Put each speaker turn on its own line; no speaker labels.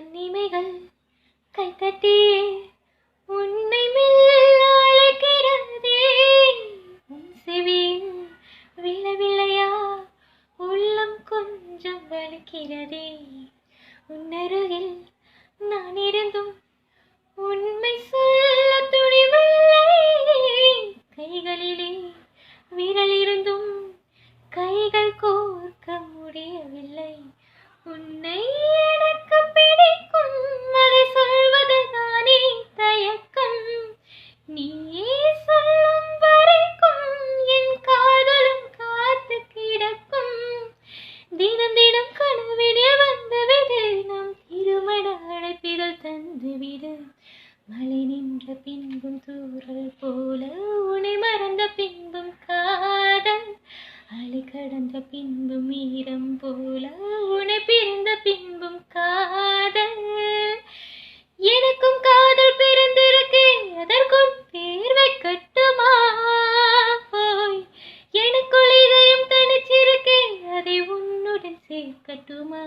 கண்ணிமைகள் கைத்தட்டியே உன்னை மெல்ல அழைக்கிறதே. உன் செவியில் விழவில்லையா? உள்ளம் கொஞ்சம் வலிக்கிறதே. தந்துவிடு. மழை நின்ற பின்பும் தூரல் போல உனை மறந்த பின்பும் காதல். அலை கடந்த பின்பும் ஈரம் போல உனை பிரிந்த பின்பும் காதல். எனக்கும் காதல் பிறந்திருக்கு அதற்கும் பேர் வைக்கட்டுமா ஓய் எனக்குள் இதயம் தனிச்சிருக்கேன் அதை உன்னுடன் சேர்க்கட்டுமா?